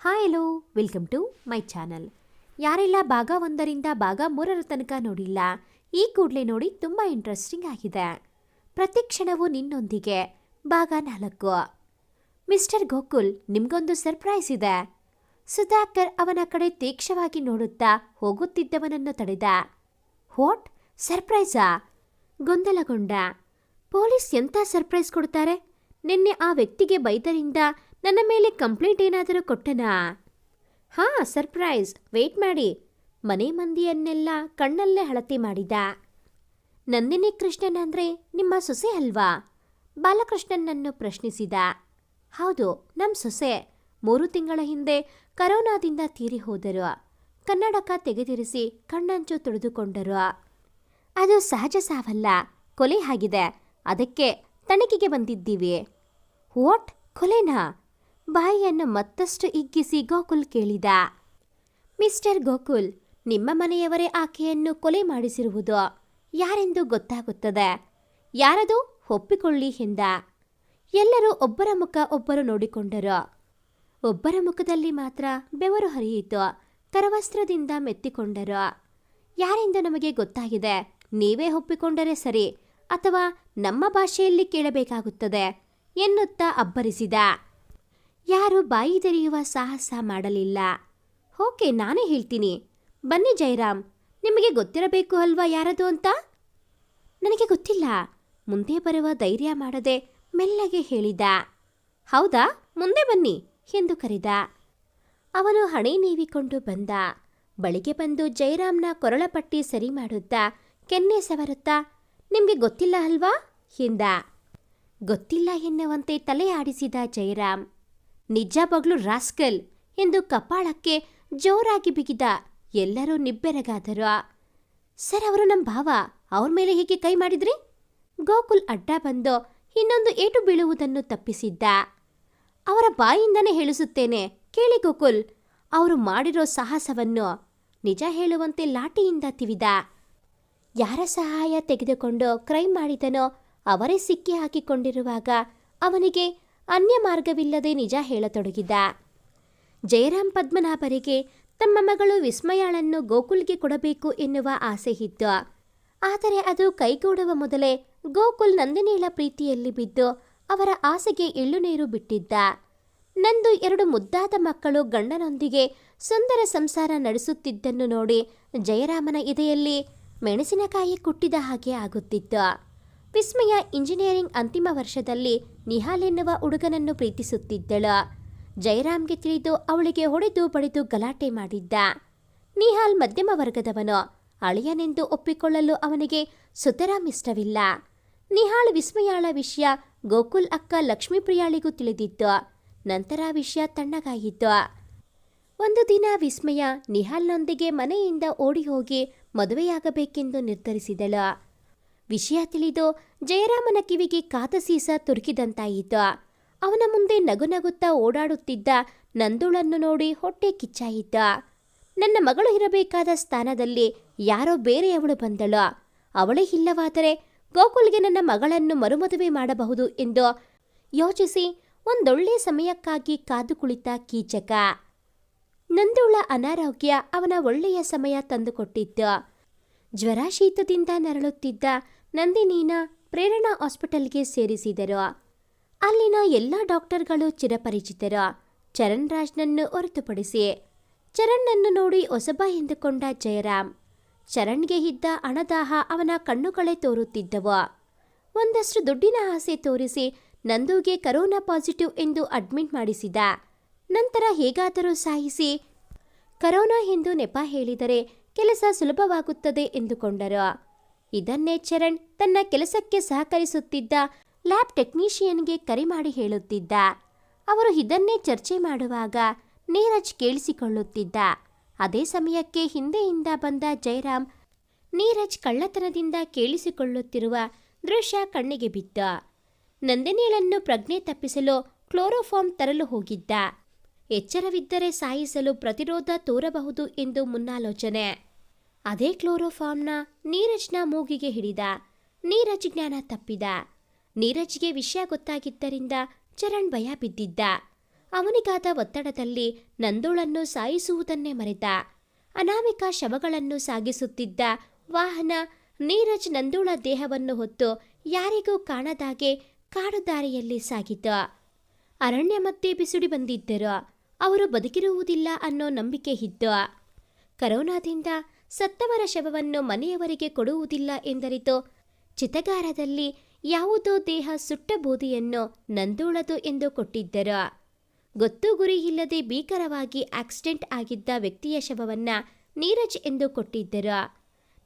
Hi hello welcome to my channel ಯಾರೆಲ್ಲ ಭಾಗ ಒಂದರಿಂದ ಭಾಗ ಮೂರರ ತನಕ ನೋಡಿಲ್ಲ, ಈ ಕೂಡಲೇ ನೋಡಿ ತುಂಬ ಇಂಟ್ರೆಸ್ಟಿಂಗ್ ಆಗಿದೆ. ಪ್ರತಿ ಕ್ಷಣವೂ ನಿನ್ನೊಂದಿಗೆ ಭಾಗ ನಾಲ್ಕು. ಮಿಸ್ಟರ್ ಗೋಕುಲ್ ನಿಮ್ಗೊಂದು ಸರ್ಪ್ರೈಸ್ ಇದೆ. ಸುಧಾಕರ್ ಅವನ ಕಡೆ ತೀಕ್ಷವಾಗಿ ನೋಡುತ್ತಾ ಹೋಗುತ್ತಿದ್ದವನನ್ನು ತಡೆದ. ವಾಟ್ ಸರ್ಪ್ರೈಸಾ ಗೊಂದಲಗೊಂಡ. ಪೊಲೀಸ್ ಎಂಥ ಸರ್ಪ್ರೈಸ್ ಕೊಡ್ತಾರೆ? ನಿನ್ನೆ ಆ ವ್ಯಕ್ತಿಗೆ ಬೈದರಿಂದ ನನ್ನ ಮೇಲೆ ಕಂಪ್ಲೇಂಟ್ ಏನಾದರೂ ಕೊಟ್ಟನಾ? ಹಾ, ಸರ್ಪ್ರೈಸ್. ವೇಟ್ ಮಾಡಿ. ಮನೆ ಮಂದಿಯನ್ನೆಲ್ಲ ಕಣ್ಣಲ್ಲೇ ಹಳತಿ ಮಾಡಿದ. ನಂದಿನಿ ಕೃಷ್ಣನ್ ಅಂದ್ರೆ ನಿಮ್ಮ ಸೊಸೆ ಅಲ್ವಾ? ಬಾಲಕೃಷ್ಣನನ್ನು ಪ್ರಶ್ನಿಸಿದ. ಹೌದು ನಮ್ಮ ಸೊಸೆ. ಮೂರು ತಿಂಗಳ ಹಿಂದೆ ಕರೋನಾದಿಂದ ತೀರಿ ಹೋದರು. ಕನ್ನಡಕ ತೆಗೆದಿರಿಸಿ ಕಣ್ಣಂಚು ತುಳಿದುಕೊಂಡರು. ಅದು ಸಹಜ ಸಾವಲ್ಲ. ಕೊಲೆ ಆಗಿದೆ. ಅದಕ್ಕೆ ತನಿಖೆಗೆ ಬಂದಿದ್ದೀವಿ. ವಾಟ್? ಕೊಲೆನಾ? ಬಾಯಿಯನ್ನು ಮತ್ತಷ್ಟು ಇಗ್ಗಿಸಿ ಗೋಕುಲ್ ಕೇಳಿದ. ಮಿಸ್ಟರ್ ಗೋಕುಲ್, ನಿಮ್ಮ ಮನೆಯವರೇ ಆಕೆಯನ್ನು ಕೊಲೆ ಮಾಡಿಸಿರುವುದು ಯಾರೆಂದು ಗೊತ್ತಾಗುತ್ತದೆ? ಯಾರದು? ಒಪ್ಪಿಕೊಳ್ಳಿ ಎಂದ. ಎಲ್ಲರೂ ಒಬ್ಬರ ಮುಖ ಒಬ್ಬರು ನೋಡಿಕೊಂಡರು. ಒಬ್ಬರ ಮುಖದಲ್ಲಿ ಮಾತ್ರ ಬೆವರು ಹರಿಯಿತು, ಕರವಸ್ತ್ರದಿಂದ ಮೆತ್ತಿಕೊಂಡರು. ಯಾರೆಂದು ನಮಗೆ ಗೊತ್ತಾಗಿದೆ? ನೀವೇ ಒಪ್ಪಿಕೊಂಡರೆ ಸರಿ, ಅಥವಾ ನಮ್ಮ ಭಾಷೆಯಲ್ಲಿ ಕೇಳಬೇಕಾಗುತ್ತದೆ ಎನ್ನುತ್ತಾ ಅಬ್ಬರಿಸಿದ. ಯಾರು ಬಾಯಿ ತೆರೆಯುವ ಸಾಹಸ ಮಾಡಲಿಲ್ಲ. ಓಕೆ, ನಾನೇ ಹೇಳ್ತೀನಿ. ಬನ್ನಿ ಜಯರಾಮ್ ನಿಮಗೆ ಗೊತ್ತಿರಬೇಕು ಅಲ್ವಾ ಯಾರದು ಅಂತ? ನನಗೆ ಗೊತ್ತಿಲ್ಲ. ಮುಂದೆ ಬರುವ ಧೈರ್ಯ ಮಾಡದೆ ಮೆಲ್ಲಗೆ ಹೇಳಿದ. ಹೌದಾ? ಮುಂದೆ ಬನ್ನಿ ಎಂದು ಕರೆದ. ಅವನು ಹಣೆ ನೀವಿಕೊಂಡು ಬಂದ. ಬಳಿಗೆ ಬಂದು ಜಯರಾಮ್ನ ಕೊರಳಪಟ್ಟಿ ಸರಿ ಮಾಡುತ್ತಾ ಕೆನ್ನೆ ಸವರುತ್ತಾ, ನಿಮಗೆ ಗೊತ್ತಿಲ್ಲ ಅಲ್ವಾ? ಎಂದ. ಗೊತ್ತಿಲ್ಲ ಎನ್ನುವಂತೆ ತಲೆ ಆಡಿಸಿದ ಜಯರಾಮ್ ನಿಜ ಬಗ್ಲು ರಾಸ್ಕಲ್ ಎಂದು ಕಪಾಳಕ್ಕೆ ಜೋರಾಗಿ ಬಿಗಿದ ಎಲ್ಲರೂ ನಿಬ್ಬೆರಗಾದರು. ಸರ್, ಅವರು ನಮ್ಮ ಭಾವ, ಅವ್ರ ಮೇಲೆ ಹೀಗೆ ಕೈ ಮಾಡಿದ್ರಿ? ಗೋಕುಲ್ ಅಡ್ಡ ಬಂದು ಇನ್ನೊಂದು ಏಟು ಬೀಳುವುದನ್ನು ತಪ್ಪಿಸಿದ್ದ. ಅವರ ಬಾಯಿಂದನೇ ಹೇಳಿಸುತ್ತೇನೆ, ಕೇಳಿ ಗೋಕುಲ್, ಅವರು ಮಾಡಿರೋ ಸಾಹಸವನ್ನು ನಿಜ ಹೇಳುವಂತೆ ಲಾಠಿಯಿಂದ ತಿವಿದ. ಯಾರ ಸಹಾಯ ತೆಗೆದುಕೊಂಡು ಕ್ರೈಮ್ ಮಾಡಿದನೋ ಅವರೇ ಸಿಕ್ಕಿ ಹಾಕಿಕೊಂಡಿರುವಾಗ ಅವನಿಗೆ ಅನ್ಯ ಮಾರ್ಗವಿಲ್ಲದೆ ನಿಜ ಹೇಳತೊಡಗಿದ್ದ ಜಯರಾಮ್ ಪದ್ಮನಾಭರಿಗೆ ತಮ್ಮ ಮಗಳು ವಿಸ್ಮಯಾಳನ್ನು ಗೋಕುಲ್ಗೆ ಕೊಡಬೇಕು ಎನ್ನುವ ಆಸೆ ಇತ್ತು ಆದರೆ ಅದು ಕೈಗೂಡುವ ಮೊದಲೇ ಗೋಕುಲ್ ನಂದಿನೀಳ ಪ್ರೀತಿಯಲ್ಲಿ ಬಿದ್ದು ಅವರ ಆಸೆಗೆ ಇಳ್ಳುನೀರು ಬಿಟ್ಟಿದ್ದ. ನಂದು ಎರಡು ಮುದ್ದಾದ ಮಕ್ಕಳು ಗಂಡನೊಂದಿಗೆ ಸುಂದರ ಸಂಸಾರ ನಡೆಸುತ್ತಿದ್ದನ್ನು ನೋಡಿ ಜಯರಾಮನ ಎದೆಯಲ್ಲಿ ಮೆಣಸಿನಕಾಯಿ ಕುಟ್ಟಿದ ಹಾಗೆ ಆಗುತ್ತಿತ್ತು. ವಿಸ್ಮಯ ಇಂಜಿನಿಯರಿಂಗ್ ಅಂತಿಮ ವರ್ಷದಲ್ಲಿ ನಿಹಾಲ್ ಎನ್ನುವ ಹುಡುಗನನ್ನು ಪ್ರೀತಿಸುತ್ತಿದ್ದಳು. ಜಯರಾಮ್ಗೆ ತಿಳಿದು ಅವಳಿಗೆ ಹೊಡೆದು ಬಡಿದು ಗಲಾಟೆ ಮಾಡಿದ್ದ. ನಿಹಾಲ್ ಮಧ್ಯಮ ವರ್ಗದವನು. ಅಳಿಯನೆಂದು ಒಪ್ಪಿಕೊಳ್ಳಲು ಅವನಿಗೆ ಸುತರಾಮ್ ಇಷ್ಟವಿಲ್ಲ. ನಿಹಾಳ್ ವಿಸ್ಮಯಾಳ ವಿಷಯ ಗೋಕುಲ್ ಅಕ್ಕ ಲಕ್ಷ್ಮೀಪ್ರಿಯಾಳಿಗೂ ತಿಳಿದಿತ್ತು. ನಂತರ ವಿಷಯ ತಣ್ಣಗಾಯಿತು ಒಂದು ದಿನ ವಿಸ್ಮಯ ನಿಹಾಲ್ನೊಂದಿಗೆ ಮನೆಯಿಂದ ಓಡಿ ಹೋಗಿ ಮದುವೆಯಾಗಬೇಕೆಂದು ನಿರ್ಧರಿಸಿದಳು. ವಿಷಯ ತಿಳಿದು ಜಯರಾಮನ ಕಿವಿಗೆ ಕಾತಸೀಸ ತುರುಕಿದಂತಾಯಿತ. ಅವನ ಮುಂದೆ ನಗು ನಗುತ್ತಾ ಓಡಾಡುತ್ತಿದ್ದ ನಂದುಳನ್ನು ನೋಡಿ ಹೊಟ್ಟೆ ಕಿಚ್ಚಾಯಿದ್ದ ನನ್ನ ಮಗಳು ಇರಬೇಕಾದ ಸ್ಥಾನದಲ್ಲಿ ಯಾರೋ ಬೇರೆಯವಳು ಬಂದಳು. ಅವಳೇ ಇಲ್ಲವಾದರೆ ಗೋಕುಲ್ಗೆ ನನ್ನ ಮಗಳನ್ನು ಮರುಮದುವೆ ಮಾಡಬಹುದು ಎಂದು ಯೋಚಿಸಿ ಒಂದೊಳ್ಳೆ ಸಮಯಕ್ಕಾಗಿ ಕಾದು ಕುಳಿತ ಕೀಚಕ. ನಂದುಳ ಅನಾರೋಗ್ಯ ಅವನ ಒಳ್ಳೆಯ ಸಮಯ ತಂದುಕೊಟ್ಟಿತ್ತು. ಜ್ವರ ಶೀತದಿಂದ ನರಳುತ್ತಿದ್ದ ನಂದಿನೀನ ಪ್ರೇರಣಾ ಹಾಸ್ಪಿಟಲ್ಗೆ ಸೇರಿಸಿದರು. ಅಲ್ಲಿನ ಎಲ್ಲ ಡಾಕ್ಟರ್ಗಳು ಚಿರಪರಿಚಿತರು. ಚರಣ್ ರಾಜ್ನನ್ನು ಹೊರತುಪಡಿಸಿ ಚರಣ್ಣನ್ನು ನೋಡಿ ಹೊಸಬ ಎಂದುಕೊಂಡ ಜಯರಾಮ್, ಚರಣ್ಗೆ ಇದ್ದ ಹಣದಾಹ ಅವನ ಕಣ್ಣುಗಳೇ ತೋರುತ್ತಿದ್ದವು. ಒಂದಷ್ಟು ದುಡ್ಡಿನ ಆಸೆ ತೋರಿಸಿ ನಂದುಗೆ ಕರೋನಾ ಪಾಸಿಟಿವ್ ಎಂದು ಅಡ್ಮಿಟ್ ಮಾಡಿಸಿದ. ನಂತರ ಹೇಗಾದರೂ ಸಾಯಿಸಿ ಕರೋನಾ ಎಂದು ನೆಪ ಹೇಳಿದರೆ ಕೆಲಸ ಸುಲಭವಾಗುತ್ತದೆ ಎಂದುಕೊಂಡರು. ಇದನ್ನೇ ಚರಣ್ ತನ್ನ ಕೆಲಸಕ್ಕೆ ಸಹಕರಿಸುತ್ತಿದ್ದ ಲ್ಯಾಬ್ ಟೆಕ್ನಿಷಿಯನ್ಗೆ ಕರೆ ಮಾಡಿ ಹೇಳುತ್ತಿದ್ದ. ಅವರು ಇದನ್ನೇ ಚರ್ಚೆ ಮಾಡುವಾಗ ನೀರಜ್ ಕೇಳಿಸಿಕೊಳ್ಳುತ್ತಿದ್ದ. ಅದೇ ಸಮಯಕ್ಕೆ ಹಿಂದೆಯಿಂದ ಬಂದ ಜಯರಾಮ್ ನೀರಜ್ ಕಳ್ಳತನದಿಂದ ಕೇಳಿಸಿಕೊಳ್ಳುತ್ತಿರುವ ದೃಶ್ಯ ಕಣ್ಣಿಗೆ ಬಿದ್ದ. ನಂದಿನಿಯಳನ್ನು ಪ್ರಜ್ಞೆ ತಪ್ಪಿಸಲು ಕ್ಲೋರೋಫಾರ್ಮ್ ತರಲು ಹೋಗಿದ್ದ. ಎಚ್ಚರವಿದ್ದರೆ ಸಾಯಿಸಲು ಪ್ರತಿರೋಧ ತೋರಬಹುದು ಎಂದು ಮುನ್ನಾಲೋಚನೆ. ಅದೇ ಕ್ಲೋರೋಫಾರ್ಮ್ನ ನೀರಜ್ನ ಮೂಗಿಗೆ ಹಿಡಿದ ನೀರಜ್ ಜ್ಞಾನ ತಪ್ಪಿದ. ನೀರಜ್ಗೆ ವಿಷಯ ಗೊತ್ತಾಗಿದ್ದರಿಂದ ಚರಣ್ ಭಯ ಬಿದ್ದಿದ್ದ. ಅವನಿಗಾದ ಒತ್ತಡದಲ್ಲಿ ನಂದೋಳನ್ನು ಸಾಯಿಸುವುದನ್ನೇ ಮರೆತ. ಅನಾಮಿಕ ಶವಗಳನ್ನು ಸಾಗಿಸುತ್ತಿದ್ದ ವಾಹನ ನೀರಜ್ ನಂದೋಳ ದೇಹವನ್ನು ಹೊತ್ತು ಯಾರಿಗೂ ಕಾಣದಾಗೆ ಕಾಡು ದಾರಿಯಲ್ಲಿ ಅರಣ್ಯ ಮತ್ತೆ ಬಿಸುಡಿ ಬಂದಿದ್ದರು. ಅವರು ಬದುಕಿರುವುದಿಲ್ಲ ಅನ್ನೋ ನಂಬಿಕೆ ಇತ್ತು. ಕರೋನಾದಿಂದ ಸತ್ತವರ ಶವವನ್ನು ಮನೆಯವರಿಗೆ ಕೊಡುವುದಿಲ್ಲ ಎಂದರಿತು. ಚಿತಗಾರದಲ್ಲಿ ಯಾವುದೋ ದೇಹ ಸುಟ್ಟ ಬೂದಿಯನ್ನು ನಂದೋಳದು ಎಂದು ಕೊಟ್ಟಿದ್ದರು. ಗೊತ್ತು ಗುರಿ ಇಲ್ಲದೆ ಭೀಕರವಾಗಿ ಆಕ್ಸಿಡೆಂಟ್ ಆಗಿದ್ದ ವ್ಯಕ್ತಿಯ ಶವವನ್ನ ನೀರಜ್ ಎಂದು ಕೊಟ್ಟಿದ್ದರು.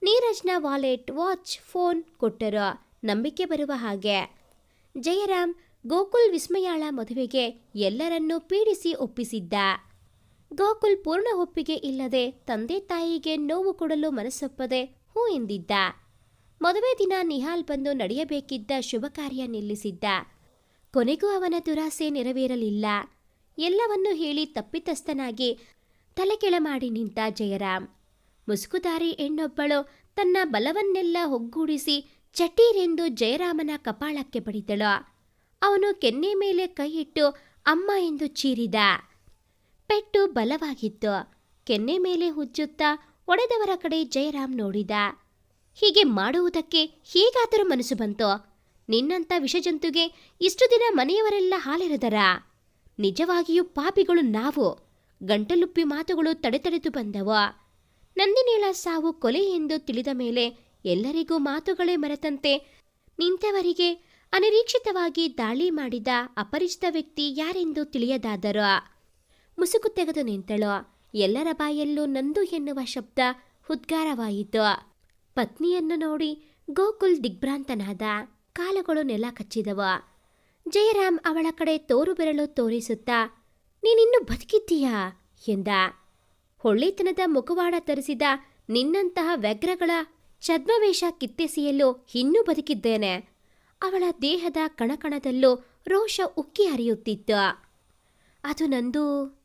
ನೀರಜ್ನ ವಾಲೆಟ್, ವಾಚ್, ಫೋನ್ ಕೊಟ್ಟರು. ನಂಬಿಕೆ ಬರುವ ಹಾಗೆ. ಜಯರಾಮ್ ಗೋಕುಲ್ ವಿಸ್ಮಯಾಳ ಮದುವೆಗೆ ಎಲ್ಲರನ್ನೂ ಪೀಡಿಸಿ ಒಪ್ಪಿಸಿದ್ದ. ಗೋಕುಲ್ ಪೂರ್ಣ ಒಪ್ಪಿಗೆ ಇಲ್ಲದೆ ತಂದೆ ತಾಯಿಗೆ ನೋವು ಕೊಡಲು ಮನಸ್ಸೊಪ್ಪದೆ ಹೂ ಎಂದಿದ್ದ. ಮದುವೆ ದಿನ ನಿಹಾಲ್ ಬಂದು ನಡೆಯಬೇಕಿದ್ದ ಶುಭ ಕಾರ್ಯ ನಿಲ್ಲಿಸಿದ್ದ. ಕೊನೆಗೂ ಅವನ ದುರಾಸೆ ನೆರವೇರಲಿಲ್ಲ. ಎಲ್ಲವನ್ನೂ ಹೇಳಿ ತಪ್ಪಿತಸ್ಥನಾಗಿ ತಲೆಕೆಳ ಮಾಡಿ ನಿಂತ ಜಯರಾಮ್. ಮುಸುಕುದಾರಿ ಹೆಣ್ಣೊಬ್ಬಳು ತನ್ನ ಬಲವನ್ನೆಲ್ಲ ಒಗ್ಗೂಡಿಸಿ ಚಟೀರೆಂದು ಜಯರಾಮನ ಕಪಾಳಕ್ಕೆ ಬಡಿದಳು. ಅವನು ಕೆನ್ನೆ ಮೇಲೆ ಕೈಯಿಟ್ಟು, ಅಮ್ಮ ಎಂದು ಚೀರಿದ. ಪೆಟ್ಟು ಬಲವಾಗಿತ್ತು ಕೆನ್ನೆ ಮೇಲೆ ಹುಜ್ಜುತ್ತಾ ಒಡೆದವರ ಕಡೆ ಜಯರಾಮ್ ನೋಡಿದ. ಹೀಗೆ ಮಾಡುವುದಕ್ಕೆ ಹೇಗಾದರೂ ಮನಸ್ಸು ಬಂತು? ನಿನ್ನಂಥ ವಿಷಜಂತುಗೆ ಇಷ್ಟು ದಿನ ಮನೆಯವರೆಲ್ಲ ಹಾಲೆರೆದರ? ನಿಜವಾಗಿಯೂ ಪಾಪಿಗಳು ನಾವು, ಗಂಟಲುಪ್ಪಿ ಮಾತುಗಳು ತಡೆತಡೆದು ಬಂದವು. ನಂದಿನೇಳ ಸಾವು ಕೊಲೆ ಎಂದು ತಿಳಿದ ಮೇಲೆ ಎಲ್ಲರಿಗೂ ಮಾತುಗಳೇ ಮರೆತಂತೆ ನಿಂತವರಿಗೆ ಅನಿರೀಕ್ಷಿತವಾಗಿ ದಾಳಿ ಮಾಡಿದ ಅಪರಿಚಿತ ವ್ಯಕ್ತಿ ಯಾರೆಂದು ತಿಳಿಯದಾದರು? ಮುಸುಕು ತೆಗೆದು ನಿಂತಳು. ಎಲ್ಲರ ಬಾಯಲ್ಲೂ ನಂದು ಎನ್ನುವ ಶಬ್ದ ಉದ್ಗಾರವಾಯಿತು. ಪತ್ನಿಯನ್ನು ನೋಡಿ ಗೋಕುಲ್ ದಿಗ್ಭ್ರಾಂತನಾದ. ಕಾಲುಗಳು ನೆಲ ಕಚ್ಚಿದವ. ಜಯರಾಮ್ ಅವಳ ಕಡೆ ತೋರು ಬೆರಳು ತೋರಿಸುತ್ತಾ, ನೀನಿನ್ನು ಬದುಕಿದ್ದೀಯಾ? ಎಂದ. ಹೊಳ್ಳಿತನದ ಮುಖವಾಡ ತರಿಸಿದ ನಿನ್ನಂತಹ ವ್ಯಗ್ರಗಳ ಛದ್ಮವೇಷ ಕಿತ್ತೆಸೆಯಲು ಇನ್ನೂ ಬದುಕಿದ್ದೇನೆ. ಅವಳ ದೇಹದ ಕಣಕಣದಲ್ಲೂ ರೋಷ ಉಕ್ಕಿ ಹರಿಯುತ್ತಿತ್ತು. ಅದು ನಂದು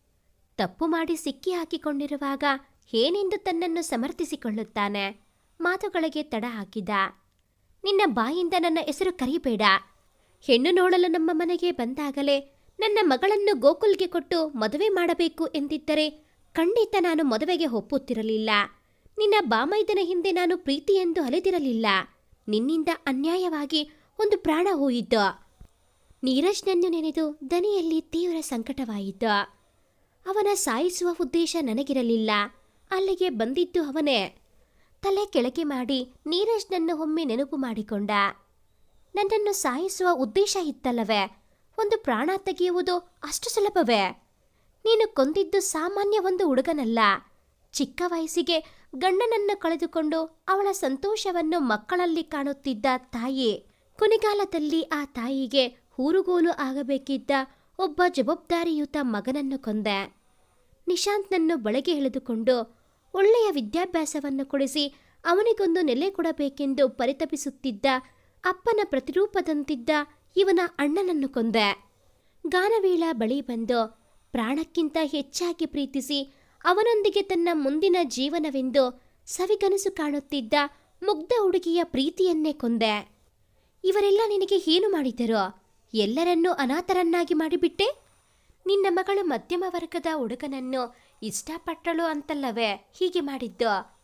ತಪ್ಪು ಮಾಡಿ ಸಿಕ್ಕಿ ಹಾಕಿಕೊಂಡಿರುವಾಗ ಏನೆಂದು ತನ್ನನ್ನು ಸಮರ್ಥಿಸಿಕೊಳ್ಳುತ್ತಾನೆ? ಮಾತುಗಳಿಗೆ ತಡ ಹಾಕಿದ. ನಿನ್ನ ಬಾಯಿಂದ ನನ್ನ ಹೆಸರು ಕರಿಬೇಡ. ಹೆಣ್ಣು ನೋಡಲು ನಮ್ಮ ಮನೆಗೆ ಬಂದಾಗಲೇ ನನ್ನ ಮಗಳನ್ನು ಗೋಕುಲ್ಗೆ ಕೊಟ್ಟು ಮದುವೆ ಮಾಡಬೇಕು ಎಂದಿದ್ದರೆ ಖಂಡಿತ ನಾನು ಮದುವೆಗೆ ಒಪ್ಪುತ್ತಿರಲಿಲ್ಲ. ನಿನ್ನ ಬಾಮೈದನ ಹಿಂದೆ ನಾನು ಪ್ರೀತಿ ಎಂದು ಅಲೆದಿರಲಿಲ್ಲ. ನಿನ್ನಿಂದ ಅನ್ಯಾಯವಾಗಿ ಒಂದು ಪ್ರಾಣ ಹೋಯಿತು. ನೀರಜ್ನನ್ನು ನೆನೆದು ದನಿಯಲ್ಲಿ ತೀವ್ರ ಸಂಕಟವಾಯಿತು. ಅವನ ಸಾಯಿಸುವ ಉದ್ದೇಶ ನನಗಿರಲಿಲ್ಲ. ಅಲ್ಲಿಗೆ ಬಂದಿದ್ದು ಅವನೇ. ತಲೆ ಕೆಳಗೆ ಮಾಡಿ ನೀರಜ್ನನ್ನು ಒಮ್ಮೆ ನೆನಪು ಮಾಡಿಕೊಂಡ. ನನ್ನನ್ನು ಸಾಯಿಸುವ ಉದ್ದೇಶ ಇತ್ತಲ್ಲವೇ? ಒಂದು ಪ್ರಾಣ ತೆಗೆಯುವುದು ಅಷ್ಟು ಸುಲಭವೇ? ನೀನು ಕೊಂದಿದ್ದು ಸಾಮಾನ್ಯ ಒಂದು ಹುಡುಗನಲ್ಲ. ಚಿಕ್ಕ ವಯಸ್ಸಿಗೆ ಗಂಡನನ್ನು ಕಳೆದುಕೊಂಡು ಅವಳ ಸಂತೋಷವನ್ನು ಮಕ್ಕಳಲ್ಲಿ ಕಾಣುತ್ತಿದ್ದ ತಾಯಿ. ಕೊನೆಗಾಲದಲ್ಲಿ ಆ ತಾಯಿಗೆ ಊರುಗೋಲು ಆಗಬೇಕಿದ್ದ ಒಬ್ಬ ಜವಾಬ್ದಾರಿಯುತ ಮಗನನ್ನು ಕೊಂದೆ. ನಿಶಾಂತ್ನನ್ನು ಬಳಗೆ ಎಳೆದುಕೊಂಡು ಒಳ್ಳೆಯ ವಿದ್ಯಾಭ್ಯಾಸವನ್ನು ಕೊಡಿಸಿ ಅವನಿಗೊಂದು ನೆಲೆ ಕೊಡಬೇಕೆಂದು ಪರಿತಪಿಸುತ್ತಿದ್ದ ಅಪ್ಪನ ಪ್ರತಿರೂಪದಂತಿದ್ದ ಇವನ ಅಣ್ಣನನ್ನು ಕೊಂದೆ. ಗಾನವೀಳ ಬಳಿ ಬಂದು ಪ್ರಾಣಕ್ಕಿಂತ ಹೆಚ್ಚಾಗಿ ಪ್ರೀತಿಸಿ ಅವನೊಂದಿಗೆ ತನ್ನ ಮುಂದಿನ ಜೀವನವೆಂದು ಸವಿಗನಸು ಕಾಣುತ್ತಿದ್ದ ಮುಗ್ಧ ಹುಡುಗಿಯ ಪ್ರೀತಿಯನ್ನೇ ಕೊಂದೆ. ಇವರೆಲ್ಲ ನಿನಗೆ ಏನು ಮಾಡಿದರು ಎಲ್ಲರನ್ನೂ ಅನಾಥರನ್ನಾಗಿ ಮಾಡಿಬಿಟ್ಟೆ? ನಿನ್ನ ಮಗಳು ಮಧ್ಯಮ ವರ್ಗದ ಹುಡುಗನನ್ನು ಇಷ್ಟಪಟ್ಟಳು ಅಂತಲ್ಲವೇ? ಹೀಗೆ ಮಾಡಿದ್ದು.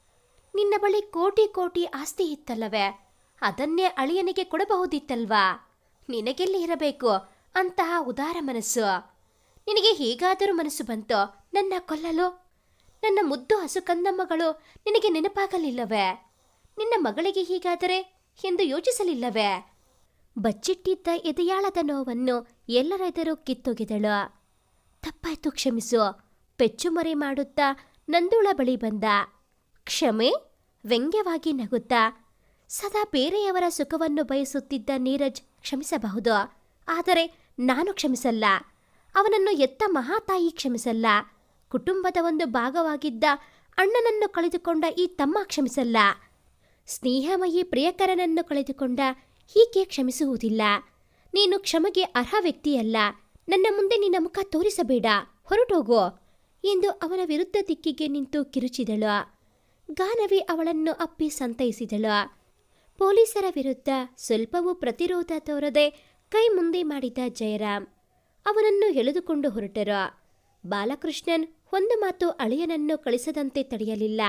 ನಿನ್ನ ಬಳಿ ಕೋಟಿ ಕೋಟಿ ಆಸ್ತಿ ಇತ್ತಲ್ಲವೇ? ಅದನ್ನೇ ಅಳಿಯನಿಗೆ ಕೊಡಬಹುದಿತ್ತಲ್ವಾ? ನಿನಗೆಲ್ಲಿ ಇರಬೇಕು? ಅಂತಹ ಉದಾರ ಮನಸ್ಸು. ನಿನಗೆ ಹೇಗಾದರೂ ಮನಸ್ಸು ಬಂತೋ. ನನ್ನ ಕೊಲ್ಲಲು? ನನ್ನ ಮುದ್ದು ಹಸು ಕಂದಮ್ಮಗಳು ನಿನಗೆ ನೆನಪಾಗಲಿಲ್ಲವೇ? ನಿನ್ನ ಮಗಳಿಗೆ ಹೀಗಾದರೆ ಎಂದು ಯೋಚಿಸಲಿಲ್ಲವೇ? ಬಚ್ಚಿಟ್ಟಿದ್ದ ಎದೆಯಾಳದ ನೋವನ್ನು ಎಲ್ಲರೆದುರು ಕಿತ್ತೊಗೆದಳು. ತಪ್ಪಾಯ್ತು ಕ್ಷಮಿಸು. ಪೆಚ್ಚುಮರೆ ಮಾಡುತ್ತಾ ನಂದುಳ ಬಳಿ ಬಂದ. ಕ್ಷಮೆ ವ್ಯಂಗ್ಯವಾಗಿ ನಗುತ್ತಾ. ಸದಾ ಬೇರೆಯವರ ಸುಖವನ್ನು ಬಯಸುತ್ತಿದ್ದ ನೀರಜ್ ಕ್ಷಮಿಸಬಹುದು. ಆದರೆ ನಾನು ಕ್ಷಮಿಸಲ್ಲ. ಅವನನ್ನು ಎತ್ತ ಮಹಾತಾಯಿ ಕ್ಷಮಿಸಲ್ಲ. ಕುಟುಂಬದ ಒಂದು ಭಾಗವಾಗಿದ್ದ ಅಣ್ಣನನ್ನು ಕಳೆದುಕೊಂಡ ಈ ತಮ್ಮ ಕ್ಷಮಿಸಲ್ಲ. ಸ್ನೇಹಮಯಿ ಪ್ರಿಯಕರನನ್ನು ಕಳೆದುಕೊಂಡ ಹೀಗೆ ಕ್ಷಮಿಸುವುದಿಲ್ಲ. ನೀನು ಕ್ಷಮೆಗೆ ಅರ್ಹ ವ್ಯಕ್ತಿಯಲ್ಲ. ನನ್ನ ಮುಂದೆ ನಿನ್ನ ಮುಖ ತೋರಿಸಬೇಡ. ಹೊರಟೋಗು. ಎಂದು ಅವನ ವಿರುದ್ಧ ದಿಕ್ಕಿಗೆ ನಿಂತು ಕಿರುಚಿದಳು. ಗಾನವಿ ಅವಳನ್ನು ಅಪ್ಪಿ ಸಂತೈಸಿದಳು. ಪೊಲೀಸರ ವಿರುದ್ಧ ಸ್ವಲ್ಪವೂ ಪ್ರತಿರೋಧ ತೋರದೆ ಕೈ ಮುಂದೆ ಮಾಡಿದ ಜಯರಾಮ್. ಅವನನ್ನು ಎಳೆದುಕೊಂಡು ಹೊರಟರು. ಬಾಲಕೃಷ್ಣನ್ ಒಂದು ಮಾತು ಅಳಿಯನನ್ನು ಕಳಿಸದಂತೆ ತಡೆಯಲಿಲ್ಲ.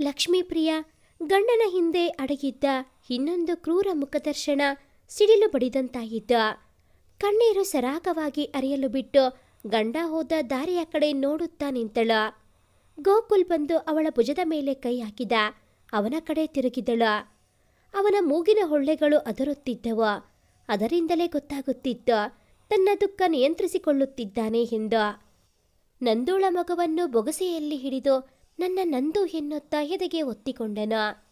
ಲಕ್ಷ್ಮೀಪ್ರಿಯ, ಗಂಡನ ಹಿಂದೆ ಅಡಗಿದ್ದ ಇನ್ನೊಂದು ಕ್ರೂರ ಮುಖದರ್ಶನ ಸಿಡಿಲು ಬಡಿದಂತಾಯಿತ. ಕಣ್ಣೀರು ಸರಾಗವಾಗಿ ಅರಿಯಲು ಬಿಟ್ಟು ಗಂಡ ಹೋದ ದಾರಿಯ ಕಡೆ ನೋಡುತ್ತಾ ನಿಂತಳ. ಗೋಕುಲ್ ಬಂದು ಅವಳ ಭುಜದ ಮೇಲೆ ಕೈ ಹಾಕಿದ. ಅವನ ಕಡೆ ತಿರುಗಿದಳ. ಅವನ ಮೂಗಿನ ಹೊಳ್ಳೆಗಳು ಅದರುತ್ತಿದ್ದವು. ಅದರಿಂದಲೇ ಗೊತ್ತಾಗುತ್ತಿತ್ತು ತನ್ನ ದುಃಖ ನಿಯಂತ್ರಿಸಿಕೊಳ್ಳುತ್ತಿದ್ದಾನೆ ಎಂದು ನಂದೂಳ ಮಗವನ್ನು ಬೊಗಸೆಯಲ್ಲಿ ಹಿಡಿದು ನನ್ನ ನಂದು ಎನ್ನುತ್ತ ಹೆದೆಗೆ ಒತ್ತಿಕೊಂಡನು.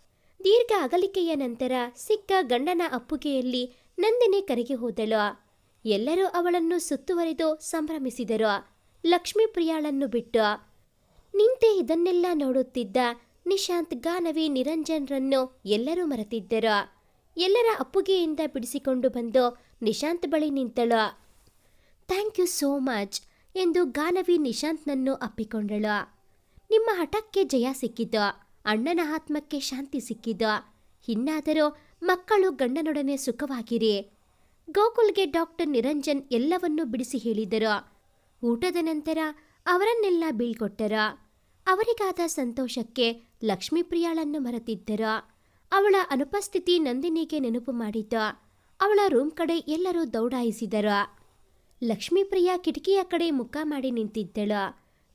ದೀರ್ಘ ಅಗಲಿಕೆಯ ನಂತರ ಸಿಕ್ಕ ಗಂಡನ ಅಪ್ಪುಗೆಯಲ್ಲಿ ನಂದಿನಿ ಕರೆಗೆ ಹೋದಳು. ಎಲ್ಲರೂ ಅವಳನ್ನು ಸುತ್ತುವರಿದು ಸಂಭ್ರಮಿಸಿದರು. ಲಕ್ಷ್ಮೀ ಪ್ರಿಯಾಳನ್ನು ಬಿಟ್ಟು, ನಿಂತೆ ಇದನ್ನೆಲ್ಲ ನೋಡುತ್ತಿದ್ದ ನಿಶಾಂತ್ ಗಾನವಿ ನಿರಂಜನ್ರನ್ನು ಎಲ್ಲರೂ ಮರೆತಿದ್ದರು. ಎಲ್ಲರ ಅಪ್ಪುಗೆಯಿಂದ ಬಿಡಿಸಿಕೊಂಡು ಬಂದು ನಿಶಾಂತ್ ಬಳಿ ನಿಂತಳು. ಥ್ಯಾಂಕ್ ಯು ಸೋ ಮಚ್ ಎಂದು ಗಾನವಿ ನಿಶಾಂತ್ನನ್ನು ಅಪ್ಪಿಕೊಂಡಳು. ನಿಮ್ಮ ಹಠಕ್ಕೆ ಜಯ ಸಿಕ್ಕಿತು. ಅಣ್ಣನ ಆತ್ಮಕ್ಕೆ ಶಾಂತಿ ಸಿಕ್ಕಿತು. ಇನ್ನಾದರೂ ಮಕ್ಕಳು ಗಂಡನೊಡನೆ ಸುಖವಾಗಿರಿ. ಗೋಕುಲ್ಗೆ ಡಾಕ್ಟರ್ ನಿರಂಜನ್ ಎಲ್ಲವನ್ನೂ ಬಿಡಿಸಿ ಹೇಳಿದರು. ಊಟದ ನಂತರ ಅವರನ್ನೆಲ್ಲ ಬೀಳ್ಕೊಟ್ಟರು. ಅವರಿಗಾದ ಸಂತೋಷಕ್ಕೆ ಲಕ್ಷ್ಮೀಪ್ರಿಯಾಳನ್ನು ಮರೆತಿದ್ದರು. ಅವಳ ಅನುಪಸ್ಥಿತಿ ನಂದಿನಿಗೆ ನೆನಪು ಮಾಡಿದ್ದ ಅವಳ ರೂಮ್ ಕಡೆ ಎಲ್ಲರೂ ದೌಡಾಯಿಸಿದರು. ಲಕ್ಷ್ಮೀಪ್ರಿಯ ಕಿಟಕಿಯ ಕಡೆ ಮುಖ ಮಾಡಿ ನಿಂತಿದ್ದಳು.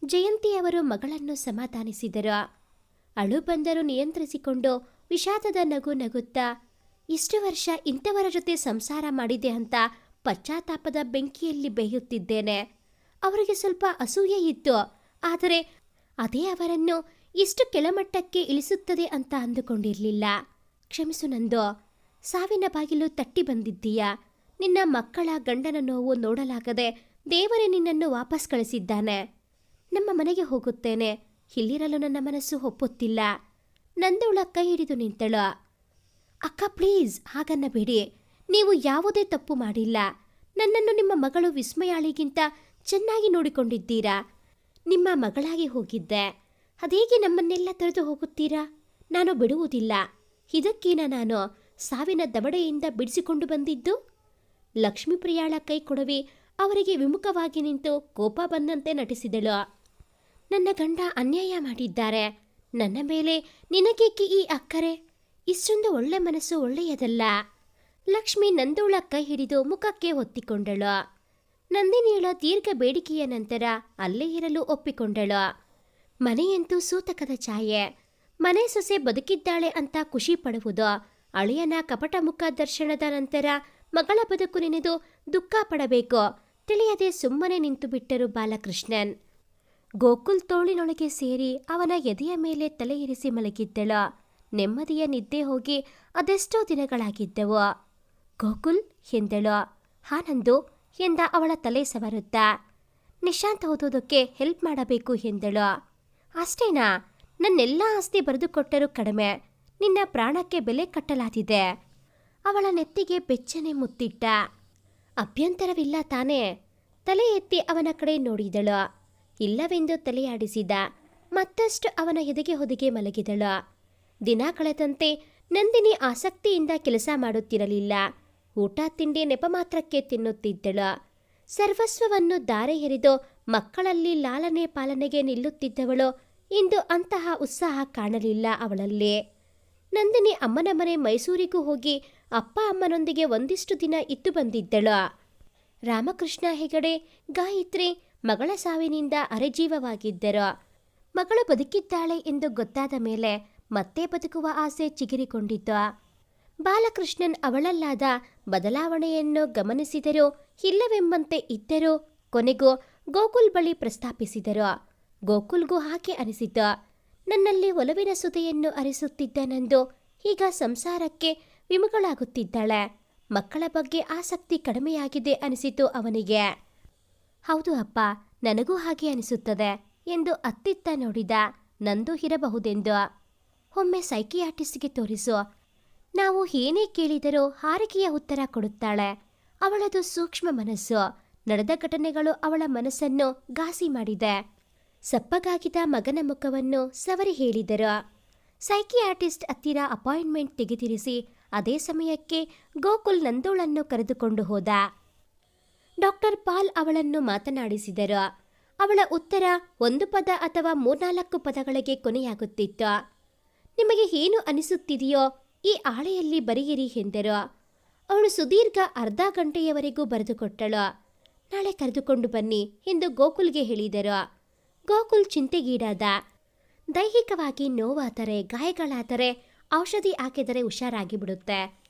ಜಯಂತಿಯವರು ಮಗಳನ್ನು ಸಮಾಧಾನಿಸಿದರ. ಅಳು ಬಂದರು ನಿಯಂತ್ರಿಸಿಕೊಂಡು ವಿಷಾದದ ನಗು ನಗುತ್ತಾ ಇಷ್ಟು ವರ್ಷ ಇಂಥವರ ಜೊತೆ ಸಂಸಾರ ಮಾಡಿದೆ ಅಂತ ಪಶ್ಚಾತ್ತಾಪದ ಬೆಂಕಿಯಲ್ಲಿ ಬೇಯುತ್ತಿದ್ದೇನೆ. ಅವರಿಗೆ ಸ್ವಲ್ಪ ಅಸೂಯೆ ಇತ್ತು. ಆದರೆ ಅದೇ ಅವರನ್ನು ಇಷ್ಟು ಕೆಳಮಟ್ಟಕ್ಕೆ ಇಳಿಸುತ್ತದೆ ಅಂತ ಅಂದುಕೊಂಡಿರಲಿಲ್ಲ. ಕ್ಷಮಿಸು ನಂದು. ಸಾವಿನ ಬಾಗಿಲು ತಟ್ಟಿ ಬಂದಿದ್ದೀಯಾ? ನಿನ್ನ ಮಕ್ಕಳ ಗಂಡನ ನೋವು ನೋಡಲಾಗದೆ ದೇವರೇ ನಿನ್ನನ್ನು ವಾಪಸ್ ಕಳಿಸಿದ್ದಾನೆ. ನಮ್ಮ ಮನೆಗೆ ಹೋಗುತ್ತೇನೆ. ಇಲ್ಲಿರಲು ನನ್ನ ಮನಸ್ಸು ಒಪ್ಪುತ್ತಿಲ್ಲ. ನಂದವಳ ಕೈ ಹಿಡಿದು ನಿಂತಳು. ಅಕ್ಕ, ಪ್ಲೀಸ್ ಹಾಗನ್ನಬೇಡಿ ನೀವು ಯಾವುದೇ ತಪ್ಪು ಮಾಡಿಲ್ಲ. ನನ್ನನ್ನು ನಿಮ್ಮ ಮಗಳು ವಿಸ್ಮಯಾಳಿಗಿಂತ ಚೆನ್ನಾಗಿ ನೋಡಿಕೊಂಡಿದ್ದೀರಾ? ನಿಮ್ಮ ಮಗಳಾಗಿ ಹೋಗಿದ್ದೆ. ಅದೇಗೆ ನಮ್ಮನ್ನೆಲ್ಲ ತೊರೆದು ಹೋಗುತ್ತೀರಾ? ನಾನು ಬಿಡುವುದಿಲ್ಲ. ಇದಕ್ಕೇನ ನಾನು ಸಾವಿನ ದವಡೆಯಿಂದ ಬಿಡಿಸಿಕೊಂಡು ಬಂದಿದ್ದು? ಲಕ್ಷ್ಮೀಪ್ರಿಯಾಳ ಕೈ ಕೊಡವಿ ಅವರಿಗೆ ವಿಮುಖವಾಗಿ ನಿಂತು ಕೋಪ ಬಂದಂತೆ ನಟಿಸಿದಳು. ನನ್ನ ಗಂಡ ಅನ್ಯಾಯ ಮಾಡಿದ್ದಾರೆ. ನನ್ನ ಮೇಲೆ ನಿನಗೇಕೆ ಈ ಅಕ್ಕರೆ? ಇಷ್ಟೊಂದು ಒಳ್ಳೆ ಮನಸ್ಸು ಒಳ್ಳೆಯದಲ್ಲ. ಲಕ್ಷ್ಮಿ ನಂದೋಳ ಕೈ ಹಿಡಿದು ಮುಖಕ್ಕೆ ಹೊತ್ತಿಕೊಂಡಳು. ನಂದಿನಿಯಳ ದೀರ್ಘ ಬೇಡಿಕೆಯ ನಂತರ ಅಲ್ಲೇ ಇರಲು ಒಪ್ಪಿಕೊಂಡಳು. ಮನೆಯಂತೂ ಸೂತಕದ ಛಾಯೆ. ಮನೆ ಸೊಸೆ ಬದುಕಿದ್ದಾಳೆ ಅಂತ ಖುಷಿ ಪಡುವುದು, ಅಳಿಯನ ಕಪಟ ಮುಖ ದರ್ಶನದ ನಂತರ ಮಗಳ ಬದುಕು ನೆನೆದು ದುಃಖ ಪಡಬೇಕು. ತಿಳಿಯದೆ ಸುಮ್ಮನೆ ನಿಂತು ಬಿಟ್ಟರು ಬಾಲಕೃಷ್ಣನ್. ಗೋಕುಲ್ ತೋಳಿನೊಳಗೆ ಸೇರಿ ಅವನ ಎದೆಯ ಮೇಲೆ ತಲೆ ಇರಿಸಿ ಮಲಗಿದ್ದಳು. ನೆಮ್ಮದಿಯ ನಿದ್ದೆ ಹೋಗಿ ಅದೆಷ್ಟೋ ದಿನಗಳಾಗಿದ್ದವು. ಗೋಕುಲ್ ಎಂದಳು. ಹಾನಂದು ಎಂದ ಅವಳ ತಲೆ ಸವರುತ್ತಾ. ನಿಶಾಂತ್ ಓದೋದಕ್ಕೆ ಹೆಲ್ಪ್ ಮಾಡಬೇಕು ಎಂದಳು. ಅಷ್ಟೇನಾ? ನನ್ನೆಲ್ಲ ಆಸ್ತಿ ಬರೆದುಕೊಟ್ಟರೂ ಕಡಿಮೆ. ನಿನ್ನ ಪ್ರಾಣಕ್ಕೆ ಬೆಲೆ ಕಟ್ಟಲಾಗಿದೆ ಅವಳ ನೆತ್ತಿಗೆ ಬೆಚ್ಚನೆ ಮುತ್ತಿಟ್ಟ. ಅಭ್ಯಂತರವಿಲ್ಲ ತಾನೇ? ತಲೆ ಎತ್ತಿ ಅವನ ಕಡೆ ನೋಡಿದಳು. ಇಲ್ಲವೆಂದು ತಲೆಯಾಡಿಸಿದ. ಮತ್ತಷ್ಟು ಅವನ ಎದೆಗೆ ಹೊದಿಗೆ ಮಲಗಿದಳು. ದಿನ ಕಳೆದಂತೆ ನಂದಿನಿ ಆಸಕ್ತಿಯಿಂದ ಕೆಲಸ ಮಾಡುತ್ತಿರಲಿಲ್ಲ. ಊಟ ತಿಂಡಿ ನೆಪ ಮಾತ್ರಕ್ಕೆ ತಿನ್ನುತ್ತಿದ್ದಳು. ಸರ್ವಸ್ವವನ್ನು ದಾರೆ ಎರೆದು ಮಕ್ಕಳಲ್ಲಿ ಲಾಲನೆ ಪಾಲನೆಗೆ ನಿಲ್ಲುತ್ತಿದ್ದವಳು. ಇಂದು ಅಂತಹ ಉತ್ಸಾಹ ಕಾಣಲಿಲ್ಲ ಅವಳಲ್ಲಿ. ನಂದಿನಿ ಅಮ್ಮನ ಮನೆ ಮೈಸೂರಿಗೂ ಹೋಗಿ ಅಪ್ಪ ಅಮ್ಮನೊಂದಿಗೆ ಒಂದಿಷ್ಟು ದಿನ ಇದ್ದು ಬಂದಿದ್ದಳು. ರಾಮಕೃಷ್ಣ ಹೆಗಡೆ, ಗಾಯತ್ರಿ ಮಗಳ ಸಾವಿನಿಂದ ಅರೆಜೀವವಾಗಿದ್ದರು. ಮಗಳು ಬದುಕಿದ್ದಾಳೆ ಎಂದು ಗೊತ್ತಾದ ಮೇಲೆ ಮತ್ತೆ ಬದುಕುವ ಆಸೆ ಚಿಗುರಿಕೊಂಡಿದ್ದ. ಬಾಲಕೃಷ್ಣನ್ ಅವಳಲ್ಲಾದ ಬದಲಾವಣೆಯನ್ನು ಗಮನಿಸಿದರೂ, ಇಲ್ಲವೆಂಬಂತೆ ಇದ್ದರೂ ಕೊನೆಗೂ ಗೋಕುಲ್ ಬಳಿ ಪ್ರಸ್ತಾಪಿಸಿದರು. ಗೋಕುಲ್ಗೂ ಹಾಗೆ ಅನಿಸಿದ್ದ, ನನ್ನಲ್ಲಿ ಒಲವಿನ ಸುದೆಯನ್ನು ಅರಿಸುತ್ತಿದ್ದ ನಂದು ಈಗ ಸಂಸಾರಕ್ಕೆ ವಿಮುಗಳಾಗುತ್ತಿದ್ದಾಳೆ. ಮಕ್ಕಳ ಬಗ್ಗೆ ಆಸಕ್ತಿ ಕಡಿಮೆಯಾಗಿದೆ ಅನಿಸಿತು ಅವನಿಗೆ. ಹೌದು ಅಪ್ಪ, ನನಗೂ ಹಾಗೆ ಅನಿಸುತ್ತದೆ ಎಂದು ಅತ್ತಿತ್ತ ನೋಡಿದ, ನಂದು ಇರಬಹುದೆಂದು. ಒಮ್ಮೆ ಸೈಕಿಯಾಟಿಸ್ಟ್ಗೆ ತೋರಿಸು. ನಾವು ಏನೇ ಕೇಳಿದರೂ ಹಾರಿಕೆಯ ಉತ್ತರ ಕೊಡುತ್ತಾಳೆ. ಅವಳದು ಸೂಕ್ಷ್ಮ ಮನಸ್ಸು. ನಡೆದ ಘಟನೆಗಳು ಅವಳ ಮನಸ್ಸನ್ನು ಘಾಸಿ ಮಾಡಿದೆ. ಸಪ್ಪಗಾಗಿದ ಮಗನ ಮುಖವನ್ನು ಸವರಿ ಹೇಳಿದರು. ಸೈಕಿಯಾಟಿಸ್ಟ್ ಹತ್ತಿರ ಅಪಾಯಿಂಟ್ಮೆಂಟ್ ತೆಗೆದಿರಿಸಿ ಅದೇ ಸಮಯಕ್ಕೆ ಗೋಕುಲ್ ನಂದೋಳನ್ನು ಕರೆದುಕೊಂಡು ಹೋದ. ಡಾಕ್ಟರ್ ಪಾಲ್ ಅವಳನ್ನು ಮಾತನಾಡಿಸಿದರು. ಅವಳ ಉತ್ತರ ಒಂದು ಪದ ಅಥವಾ ಮೂರ್ನಾಲ್ಕು ಪದಗಳಿಗೆ ಕೊನೆಯಾಗುತ್ತಿತ್ತು. ನಿಮಗೆ ಏನು ಅನಿಸುತ್ತಿದೆಯೋ ಈ ಆಳೆಯಲ್ಲಿ ಬರೆಯಿರಿ ಎಂದರು. ಅವಳು ಸುದೀರ್ಘ ಅರ್ಧ ಗಂಟೆಯವರೆಗೂ ಬರೆದುಕೊಟ್ಟಳು. ನಾಳೆ ಕರೆದುಕೊಂಡು ಬನ್ನಿ ಎಂದು ಗೋಕುಲ್ಗೆ ಹೇಳಿದರು. ಗೋಕುಲ್ ಚಿಂತೆಗೀಡಾದ. ದೈಹಿಕವಾಗಿ ನೋವಾದರೆ, ಗಾಯಗಳಾದರೆ ಔಷಧಿ ಹಾಕಿದರೆ ಹುಷಾರಾಗಿ ಬಿಡುತ್ತೆ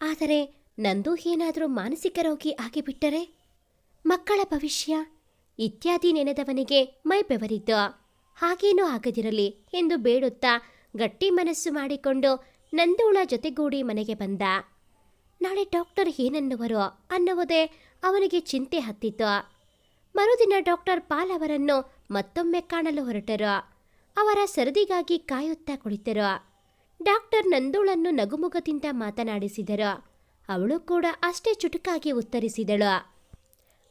ಆದರೆ ನಂದು ಏನಾದರೂ ಮಾನಸಿಕ ರೋಗಿ ಆಗಿಬಿಟ್ಟರೆ? ಮಕ್ಕಳ ಭವಿಷ್ಯ? ಇತ್ಯಾದಿ ನೆನೆದವನಿಗೆ ಮೈ ಬೆವರಿದ್ದು ಹಾಗೇನೂ ಆಗದಿರಲಿ ಎಂದು ಬೇಡುತ್ತಾ ಗಟ್ಟಿ ಮನಸ್ಸು ಮಾಡಿಕೊಂಡು ನಂದೋಳ ಜೊತೆಗೂಡಿ ಮನೆಗೆ ಬಂದ. ನಾಳೆ ಡಾಕ್ಟರ್ ಏನನ್ನುವರು ಅನ್ನುವುದೇ ಅವನಿಗೆ ಚಿಂತೆ ಹತ್ತಿತು. ಮರುದಿನ ಡಾಕ್ಟರ್ ಪಾಲ್ ಅವರನ್ನು ಮತ್ತೊಮ್ಮೆ ಕಾಣಲು ಹೊರಟರು. ಅವರ ಸರದಿಗಾಗಿ ಕಾಯುತ್ತಾ ಕುಳಿತರು. ಡಾಕ್ಟರ್ ನಂದೋಳನ್ನು ನಗುಮುಖದಿಂದ ಮಾತನಾಡಿಸಿದರು. ಅವಳು ಕೂಡ ಅಷ್ಟೇ ಚುಟುಕಾಗಿ ಉತ್ತರಿಸಿದಳು.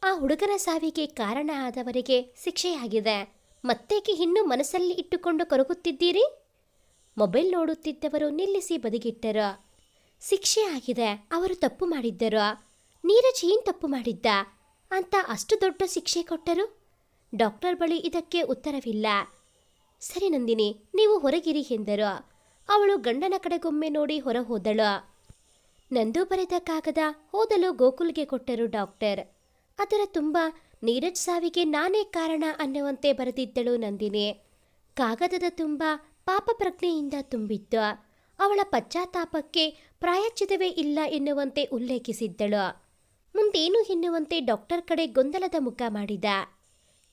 ಆ ಹುಡುಗನ ಸಾವಿಗೆ ಕಾರಣ ಆದವರಿಗೆ ಶಿಕ್ಷೆಯಾಗಿದೆ. ಮತ್ತೇಕೆ ಇನ್ನೂ ಮನಸ್ಸಲ್ಲಿ ಇಟ್ಟುಕೊಂಡು ಕೊರಗುತ್ತಿದ್ದೀರಿ? ಮೊಬೈಲ್ ನೋಡುತ್ತಿದ್ದವರು ನಿಲ್ಲಿಸಿ ಬದಿಗಿಟ್ಟರು. ಶಿಕ್ಷೆ ಆಗಿದೆ, ಅವರು ತಪ್ಪು ಮಾಡಿದ್ದರು. ನೀರಜ್ ಏನ್ ತಪ್ಪು ಮಾಡಿದ್ದ? ಅಂತ ಅಷ್ಟು ದೊಡ್ಡ ಶಿಕ್ಷೆ ಕೊಟ್ಟರು? ಡಾಕ್ಟರ್ ಬಳಿ ಇದಕ್ಕೆ ಉತ್ತರವಿಲ್ಲ. ಸರಿ ನಂದಿನಿ, ನೀವು ಹೊರಗಿರಿ ಎಂದರು. ಅವಳು ಗಂಡನ ಕಡೆಗೊಮ್ಮೆ ನೋಡಿ ಹೊರ ಹೋದಳು ನಂದು ಬರೆದ ಕಾಗದ ಓದಲು ಗೋಕುಲ್ಗೆ ಕೊಟ್ಟರು ಡಾಕ್ಟರ್. ಅದರ ತುಂಬ ನೀರಜ್ ಸಾವಿಗೆ ನಾನೇ ಕಾರಣ ಅನ್ನುವಂತೆ ಬರೆದಿದ್ದಳು ನಂದಿನಿ. ಕಾಗದದ ತುಂಬ ಪಾಪ ಪ್ರಜ್ಞೆಯಿಂದ ತುಂಬಿದ್ದ. ಅವಳ ಪಶ್ಚಾತ್ತಾಪಕ್ಕೆ ಪ್ರಾಯಶ್ಚಿತವೇ ಇಲ್ಲ ಎನ್ನುವಂತೆ ಉಲ್ಲೇಖಿಸಿದ್ದಳು. ಮುಂದೇನು ಎನ್ನುವಂತೆ ಡಾಕ್ಟರ್ ಕಡೆ ಗೊಂದಲದ ಮುಖ ಮಾಡಿದ.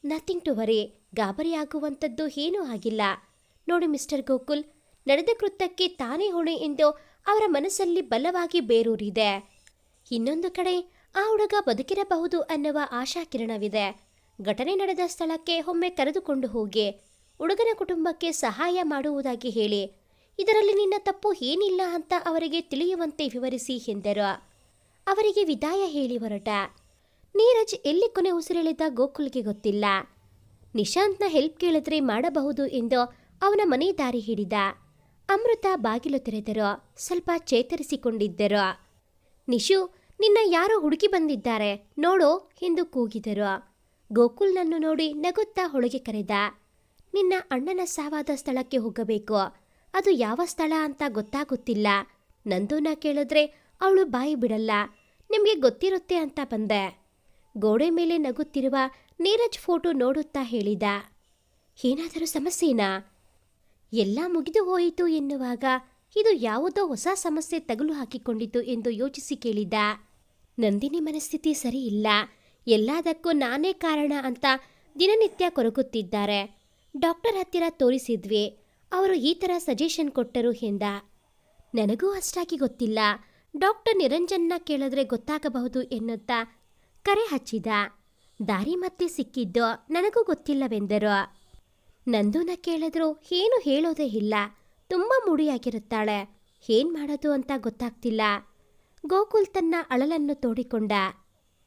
ನಥಿಂಗ್ ಟು ವರಿ, ಗಾಬರಿಯಾಗುವಂಥದ್ದು ಏನೂ ಆಗಿಲ್ಲ. ನೋಡಿ ಮಿಸ್ಟರ್ ಗೋಕುಲ್, ನಡೆದ ಕೃತ್ಯಕ್ಕೆ ತಾನೇ ಹೊಣೆ ಎಂದು ಅವರ ಮನಸ್ಸಲ್ಲಿ ಬಲವಾಗಿ ಬೇರೂರಿದೆ. ಇನ್ನೊಂದು ಕಡೆ ಆ ಹುಡುಗ ಬದುಕಿರಬಹುದು ಅನ್ನುವ ಆಶಾಕಿರಣವಿದೆ. ಘಟನೆ ನಡೆದ ಸ್ಥಳಕ್ಕೆ ಒಮ್ಮೆ ಕರೆದುಕೊಂಡು ಹೋಗಿ. ಹುಡುಗನ ಕುಟುಂಬಕ್ಕೆ ಸಹಾಯ ಮಾಡುವುದಾಗಿ ಹೇಳಿ, ಇದರಲ್ಲಿ ನಿನ್ನ ತಪ್ಪು ಏನಿಲ್ಲ ಅಂತ ಅವರಿಗೆ ತಿಳಿಯುವಂತೆ ವಿವರಿಸಿ ಎಂದರು. ಅವರಿಗೆ ವಿದಾಯ ಹೇಳಿ ಹೊರಟ. ನೀರಜ್ ಎಲ್ಲಿ ಕೊನೆ ಉಸಿರೆಳೆದ ಗೋಕುಲ್ಗೆ ಗೊತ್ತಿಲ್ಲ. ನಿಶಾಂತ್ನ ಹೆಲ್ಪ್ ಕೇಳಿದ್ರೆ ಮಾಡಬಹುದು ಎಂದು ಅವನ ಮನೆ ದಾರಿ ಹಿಡಿದ. ಅಮೃತ ಬಾಗಿಲು ತೆರೆದರು, ಸ್ವಲ್ಪ ಚೇತರಿಸಿಕೊಂಡಿದ್ದರು. ನಿಶು, ನಿನ್ನ ಯಾರೋ ಹುಡುಕಿ ಬಂದಿದ್ದಾರೆ, ನೋಡೋ ಎಂದು ಕೂಗಿದರು. ಗೋಕುಲ್ನನ್ನು ನೋಡಿ ನಗುತ್ತಾ ಹೊಳಗೆ ಕರೆದ. ನಿನ್ನ ಅಣ್ಣನ ಸಾವಾದ ಸ್ಥಳಕ್ಕೆ ಹೋಗಬೇಕು. ಅದು ಯಾವ ಸ್ಥಳ ಅಂತ ಗೊತ್ತಾಗುತ್ತಿಲ್ಲ. ನಂದೂನ ಕೇಳಿದ್ರೆ ಅವಳು ಬಾಯಿ ಬಿಡಲ್ಲ. ನಿಮಗೆ ಗೊತ್ತಿರುತ್ತೆ ಅಂತ ಬಂದೆ. ಗೋಡೆ ಮೇಲೆ ನಗುತ್ತಿರುವ ನೀರಜ್ ಫೋಟೋ ನೋಡುತ್ತಾ ಹೇಳಿದ. ಏನಾದರೂ ಸಮಸ್ಯೆನಾ? ಎಲ್ಲ ಮುಗಿದು ಹೋಯಿತು ಎನ್ನುವಾಗ ಇದು ಯಾವುದೋ ಹೊಸ ಸಮಸ್ಯೆ ತಗಲು ಹಾಕಿಕೊಂಡಿತು ಎಂದು ಯೋಚಿಸಿ ಕೇಳಿದ. ನಂದಿನಿ ಮನಸ್ಥಿತಿ ಸರಿ ಇಲ್ಲ ಎಲ್ಲದಕ್ಕೂ ನಾನೇ ಕಾರಣ ಅಂತ ದಿನನಿತ್ಯ ಕೊರಗುತ್ತಿದ್ದಾರೆ. ಡಾಕ್ಟರ್ ಹತ್ತಿರ ತೋರಿಸಿದ್ವಿ. ಅವರು ಈ ಥರ ಸಜೆಷನ್ ಕೊಟ್ಟರು ಎಂದ. ನನಗೂ ಅಷ್ಟಾಗಿ ಗೊತ್ತಿಲ್ಲ. ಡಾಕ್ಟರ್ ನಿರಂಜನ್ನ ಕೇಳಿದ್ರೆ ಗೊತ್ತಾಗಬಹುದು ಎನ್ನುತ್ತಾ ಕರೆ ಹಚ್ಚಿದ. ದಾರಿ ಮತ್ತೆ ಸಿಕ್ಕಿದ್ದು ನನಗೂ ಗೊತ್ತಿಲ್ಲವೆಂದರು. ನಂದೂನ ಕೇಳಿದ್ರು ಏನು ಹೇಳೋದೇ ಇಲ್ಲ. ತುಂಬ ಮುಡಿಯಾಗಿರುತ್ತಾಳೆ. ಏನ್ ಮಾಡೋದು ಅಂತ ಗೊತ್ತಾಗ್ತಿಲ್ಲ. ಗೋಕುಲ್ ತನ್ನ ಅಳಲನ್ನು ತೋಡಿಕೊಂಡ.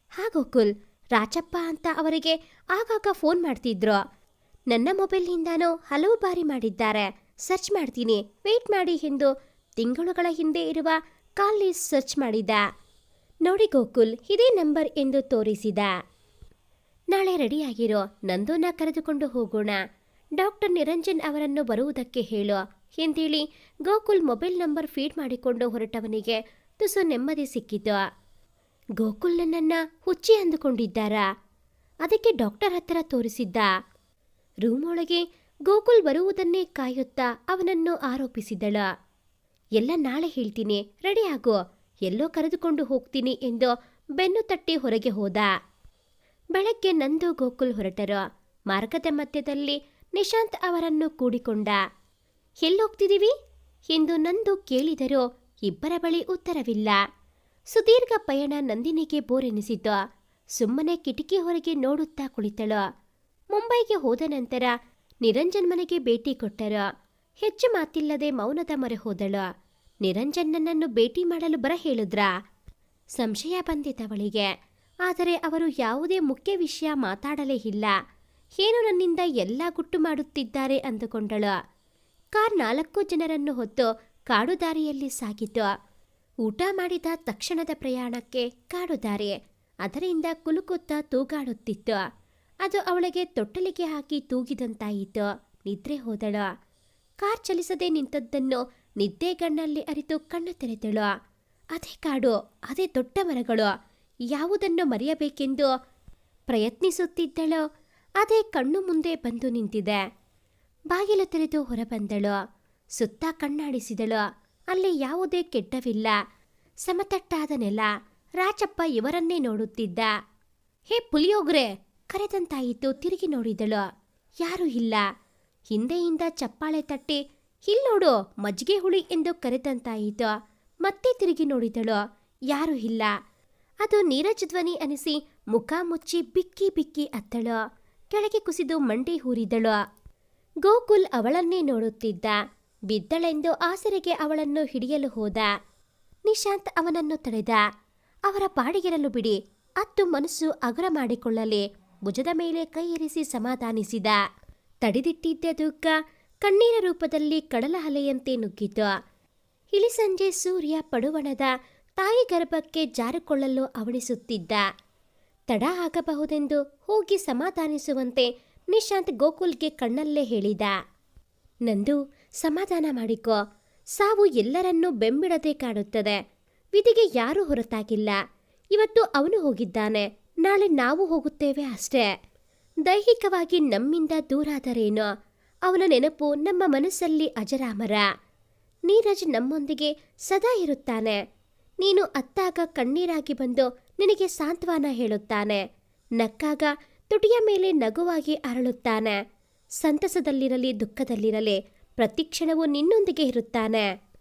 ಹಾ ಗೋಕುಲ್ ರಾಚಪ್ಪ ಅಂತ ಅವರಿಗೆ ಆಗಾಗ ಫೋನ್ ಮಾಡ್ತಿದ್ರು. ನನ್ನ ಮೊಬೈಲ್ನಿಂದಾನೂ ಹಲವು ಬಾರಿ ಮಾಡಿದ್ದಾರೆ. ಸರ್ಚ್ ಮಾಡ್ತೀನಿ. ವೇಟ್ ಮಾಡಿ ಎಂದು ತಿಂಗಳುಗಳ ಹಿಂದೆ ಇರುವ ಕಾಲ್ ಸರ್ಚ್ ಮಾಡಿದ. ನೋಡಿ ಗೋಕುಲ್, ಇದೇ ನಂಬರ್ ಎಂದು ತೋರಿಸಿದ. ನಾಳೆ ರೆಡಿಯಾಗಿರೋ, ನಂದೋನ ಕರೆದುಕೊಂಡು ಹೋಗೋಣ. ಡಾಕ್ಟರ್ ನಿರಂಜನ್ ಅವರನ್ನು ಬರುವುದಕ್ಕೆ ಹೇಳು. ಎಂದೇಳಿ ಗೋಕುಲ್ ಮೊಬೈಲ್ ನಂಬರ್ ಫೀಡ್ ಮಾಡಿಕೊಂಡು ಹೊರಟವನಿಗೆ ತುಸು ನೆಮ್ಮದಿ ಸಿಕ್ಕಿತು. ಗೋಕುಲ್ ನನ್ನನ್ನು ಹುಚ್ಚಿ ಅಂದುಕೊಂಡಿದ್ದಾರಾ? ಅದಕ್ಕೆ ಡಾಕ್ಟರ್ ಹತ್ತಿರ ತೋರಿಸಿದ್ದ. ರೂಮ್ ಒಳಗೆ ಗೋಕುಲ್ ಬರುವುದನ್ನೇ ಕಾಯುತ್ತಾ ಅವನನ್ನು ಆರೋಪಿಸಿದಳ. ಎಲ್ಲ ನಾಳೆ ಹೇಳ್ತೀನಿ, ರೆಡಿ ಎಲ್ಲೋ ಕರೆದುಕೊಂಡು ಹೋಗ್ತೀನಿ ಎಂದು ಬೆನ್ನು ತಟ್ಟಿ ಹೊರಗೆ ಹೋದ. ಬೆಳಗ್ಗೆ ನಂದು ಗೋಕುಲ್ ಹೊರಟರು. ಮಾರ್ಗದ ಮಧ್ಯದಲ್ಲಿ ನಿಶಾಂತ್ ಅವರನ್ನು ಕೂಡಿಕೊಂಡ. ಎಲ್ಲೋಗ್ತಿದ್ದೀವಿ? ಎಂದು ನಂದು ಕೇಳಿದರೂ ಇಬ್ಬರ ಬಳಿ ಉತ್ತರವಿಲ್ಲ. ಸುದೀರ್ಘ ಪಯಣ ನಂದಿನಿಗೆ ಬೋರೆನಿಸಿತು. ಸುಮ್ಮನೆ ಕಿಟಕಿ ಹೊರಗೆ ನೋಡುತ್ತಾ ಕುಳಿತಳು. ಮುಂಬೈಗೆ ಹೋದ ನಂತರ ನಿರಂಜನ್ ಮನೆಗೆ ಭೇಟಿ ಕೊಟ್ಟರು. ಹೆಚ್ಚು ಮಾತಿಲ್ಲದೆ ಮೌನದ ಮೊರೆ ಹೋದಳು. ನಿರಂಜನ್ನನನ್ನು ಭೇಟಿ ಮಾಡಲು ಬರ ಹೇಳಿದ್ರ? ಸಂಶಯ ಬಂದಿತವಳಿಗೆ ಆದರೆ ಅವರು ಯಾವುದೇ ಮುಖ್ಯ ವಿಷಯ ಮಾತಾಡಲೇ ಇಲ್ಲ. ಏನು ನನ್ನಿಂದ ಎಲ್ಲ ಗುಟ್ಟು ಮಾಡುತ್ತಿದ್ದಾರೆ ಅಂದುಕೊಂಡಳು. ಕಾರ್ ನಾಲ್ಕು ಜನರನ್ನು ಹೊತ್ತು ಕಾಡು ದಾರಿಯಲ್ಲಿ ಸಾಗಿತು. ಊಟ ಮಾಡಿದ ತಕ್ಷಣದ ಪ್ರಯಾಣಕ್ಕೆ ಕಾಡು ದಾರಿ ಅದರಿಂದ ಕುಲುಕುತ್ತಾ ತೂಗಾಡುತ್ತಿತ್ತು. ಅದು ಅವಳಿಗೆ ತೊಟ್ಟಲಿಗೆ ಹಾಕಿ ತೂಗಿದಂತಾಯಿತು. ನಿದ್ರೆ ಹೋದಳು. ಕಾರ್ ಚಲಿಸದೆ ನಿಂತದ್ದನ್ನು ನಿದ್ದೆಗಣ್ಣಲ್ಲಿ ಅರಿತು ಕಣ್ಣು ತೆರೆದಳು. ಅದೇ ಕಾಡು, ಅದೇ ದೊಡ್ಡ ಮರಗಳು. ಯಾವುದನ್ನು ಮರೆಯಬೇಕೆಂದು ಪ್ರಯತ್ನಿಸುತ್ತಿದ್ದಳು. ಅದೇ ಕಣ್ಣು ಮುಂದೆ ಬಂದು ನಿಂತಿದೆ. ಬಾಗಿಲು ತೆರೆದು ಹೊರಬಂದಳು. ಸುತ್ತ ಕಣ್ಣಾಡಿಸಿದಳು. ಅಲ್ಲಿ ಯಾವುದೇ ಕೆಟ್ಟವಿಲ್ಲ. ಸಮತಟ್ಟಾದ ನೆಲ. ರಾಜಪ್ಪ ಇವರನ್ನೇ ನೋಡುತ್ತಿದ್ದ. ಹೇ, ಪುಲಿಯೋಗ್ರೆ! ಕರೆದಂತಾಯಿತು ತಿರುಗಿ ನೋಡಿದಳು. ಯಾರೂ ಇಲ್ಲ. ಹಿಂದೆಯಿಂದ ಚಪ್ಪಾಳೆ ತಟ್ಟಿ ನೋಡು, ಮಜ್ಜಿಗೆ ಹುಳಿ ಎಂದು ಕರೆದಂತಾಯಿತು. ಮತ್ತೆ ತಿರುಗಿ ನೋಡಿದಳು. ಯಾರೂ ಇಲ್ಲ. ಅದು ನೀರಜ್ ಧ್ವನಿ ಅನಿಸಿ ಮುಖ ಮುಚ್ಚಿ ಬಿಕ್ಕಿ ಬಿಕ್ಕಿ ಅತ್ತಳು. ಕೆಳಗೆ ಕುಸಿದು ಮಂಡಿ ಹೂರಿದಳು. ಗೋಕುಲ್ ಅವಳನ್ನೇ ನೋಡುತ್ತಿದ್ದ. ಬಿದ್ದಳೆಂದು ಆಸರೆಗೆ ಅವಳನ್ನು ಹಿಡಿಯಲು ಹೋದ. ನಿಶಾಂತ್ ಅವನನ್ನು ತಡೆದ. ಅವರ ಪಾಡಿಗಿರಲು ಬಿಡಿ. ಅತ್ತು ಮನಸ್ಸು ಅಗರ ಮಾಡಿಕೊಳ್ಳಲಿ. ಭುಜದ ಮೇಲೆ ಕೈ ಇರಿಸಿ ಸಮಾಧಾನಿಸಿದ. ತಡೆದಿಟ್ಟಿದ್ದ ದುಃಖ ಕಣ್ಣೀರ ರೂಪದಲ್ಲಿ ಕಡಲ ಅಲೆಯಂತೆ ನುಗ್ಗಿತು. ಇಳಿಸಂಜೆ ಸೂರ್ಯ ಪಡುವಣದ ತಾಯಿ ಗರ್ಭಕ್ಕೆ ಜಾರಿಕೊಳ್ಳಲು ಅವಣಿಸುತ್ತಿದ್ದ ತಡ ಆಗಬಹುದೆಂದು ಹೋಗಿ ಸಮಾಧಾನಿಸುವಂತೆ ನಿಶಾಂತ್ ಗೋಕುಲ್ಗೆ ಕಣ್ಣಲ್ಲೇ ಹೇಳಿದ. ನಂದು ಸಮಾಧಾನ ಮಾಡಿಕೋ. ಸಾವು ಎಲ್ಲರನ್ನೂ ಬೆಂಬಿಡದೆ ಕಾಡುತ್ತದೆ. ವಿಧಿಗೆ ಯಾರೂ ಹೊರತಾಗಿಲ್ಲ. ಇವತ್ತು ಅವನು ಹೋಗಿದ್ದಾನೆ. ನಾಳೆ ನಾವು ಹೋಗುತ್ತೇವೆ ಅಷ್ಟೇ. ದೈಹಿಕವಾಗಿ ನಮ್ಮಿಂದ ದೂರಾದರೇನೋ ಅವನ ನೆನಪು ನಮ್ಮ ಮನಸ್ಸಲ್ಲಿ ಅಜರಾಮರ. ನೀರಜ್ ನಮ್ಮೊಂದಿಗೆ ಸದಾ ಇರುತ್ತಾನೆ. ನೀನು ಅತ್ತಾಗ ಕಣ್ಣೀರಾಗಿ ಬಂದು ನಿನಗೆ ಸಾಂತ್ವನ ಹೇಳುತ್ತಾನೆ. ನಕ್ಕಾಗ ತುಟಿಯ ಮೇಲೆ ನಗುವಾಗಿ ಅರಳುತ್ತಾನೆ. ಸಂತಸದಲ್ಲಿರಲಿ, ದುಃಖದಲ್ಲಿರಲಿ, ಪ್ರತಿಕ್ಷಣವೂ ನಿನ್ನೊಂದಿಗೆ ಇರುತ್ತಾನೆ.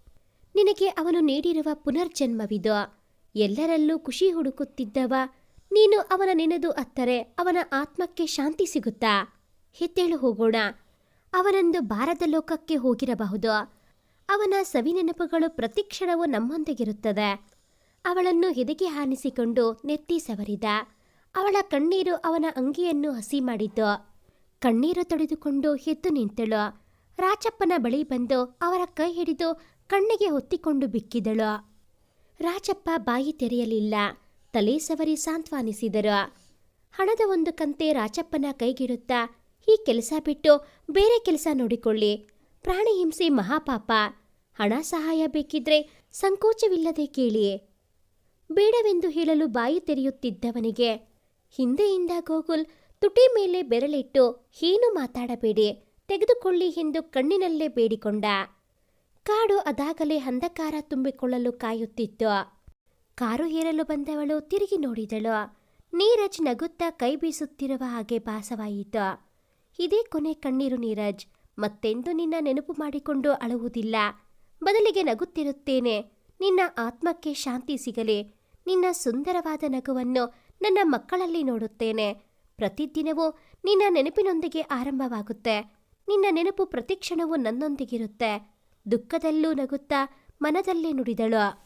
ನಿನಗೆ ಅವನು ನೀಡಿರುವ ಪುನರ್ಜನ್ಮವಿದು. ಎಲ್ಲರಲ್ಲೂ ಖುಷಿ ಹುಡುಕುತ್ತಿದ್ದವ ನೀನು ಅವನ ನೆನೆದು ಅತ್ತರೆ, ಅವನ ಆತ್ಮಕ್ಕೆ ಶಾಂತಿ ಸಿಗುತ್ತಾ? ಹೆತ್ತೇಳು ಹೋಗೋಣ. ಅವನೊಂದು ಬಾರದ ಲೋಕಕ್ಕೆ ಹೋಗಿರಬಹುದು. ಅವನ ಸವಿನೆನಪುಗಳು ಪ್ರತಿಕ್ಷಣವೂ ನಮ್ಮೊಂದಿಗಿರುತ್ತದೆ ಅವಳನ್ನು ಹೆದಗೆ ಹಾನಿಸಿಕೊಂಡು ನೆತ್ತಿ ಸವರಿದ. ಅವಳ ಕಣ್ಣೀರು ಅವನ ಅಂಗಿಯನ್ನು ಹಸಿ ಮಾಡಿತು. ಕಣ್ಣೀರು ತೊಡೆದುಕೊಂಡು ಎದ್ದು ನಿಂತಳು. ರಾಚಪ್ಪನ ಬಳಿ ಬಂದು ಅವರ ಕೈ ಹಿಡಿದು ಕಣ್ಣಿಗೆ ಹೊತ್ತಿಕೊಂಡು ಬಿಕ್ಕಿದಳು. ರಾಜಪ್ಪ ಬಾಯಿ ತೆರೆಯಲಿಲ್ಲ. ತಲೆ ಸವರಿ ಸಾಂತ್ವನಿಸಿದರು. ಹಣದ ಒಂದು ಕಂತೆ ರಾಚಪ್ಪನ ಕೈಗಿಡುತ್ತಾ ಈ ಕೆಲಸ ಬಿಟ್ಟು ಬೇರೆ ಕೆಲಸ ನೋಡಿಕೊಳ್ಳಿ. ಪ್ರಾಣಿ ಹಿಂಸೆ ಮಹಾಪಾಪ. ಹಣ ಸಹಾಯ ಬೇಕಿದ್ರೆ ಸಂಕೋಚವಿಲ್ಲದೆ ಕೇಳಿ. ಬೇಡವೆಂದು ಹೇಳಲು ಬಾಯಿ ತೆರೆಯುತ್ತಿದ್ದವನಿಗೆ ಹಿಂದೆಯಿಂದ ಗೋಗುಲ್ ತುಟಿ ಮೇಲೆ ಬೆರಳಿಟ್ಟು ಏನು ಮಾತಾಡಬೇಡಿ, ತೆಗೆದುಕೊಳ್ಳಿ ಎಂದು ಕಣ್ಣಿನಲ್ಲೇ ಬೇಡಿಕೊಂಡ. ಕಾಡು ಅದಾಗಲೇ ಅಂಧಕಾರ ತುಂಬಿಕೊಳ್ಳಲು ಕಾಯುತ್ತಿತ್ತು. ಕಾರು ಏರಲು ಬಂದವಳು ತಿರುಗಿ ನೋಡಿದಳು. ನೀರಜ್ ನಗುತ್ತಾ ಕೈ ಬೀಸುತ್ತಿರುವ ಹಾಗೆ ಭಾಸವಾಯಿತು. ಇದೇ ಕೊನೆ ಕಣ್ಣೀರು ನೀರಜ್. ಮತ್ತೆಂದು ನಿನ್ನ ನೆನಪು ಮಾಡಿಕೊಂಡು ಅಳುವುದಿಲ್ಲ. ಬದಲಿಗೆ ನಗುತ್ತಿರುತ್ತೇನೆ. ನಿನ್ನ ಆತ್ಮಕ್ಕೆ ಶಾಂತಿ ಸಿಗಲಿ. ನಿನ್ನ ಸುಂದರವಾದ ನಗುವನ್ನು ನನ್ನ ಮಕ್ಕಳಲ್ಲಿ ನೋಡುತ್ತೇನೆ. ಪ್ರತಿದಿನವೂ ನಿನ್ನ ನೆನಪಿನೊಂದಿಗೆ ಆರಂಭವಾಗುತ್ತೆ. ನಿನ್ನ ನೆನಪು ಪ್ರತಿಕ್ಷಣವೂ ನನ್ನೊಂದಿಗಿರುತ್ತೆ. ದುಃಖದಲ್ಲೂ ನಗುತ್ತಾ ಮನದಲ್ಲೇ ನುಡಿದಳು.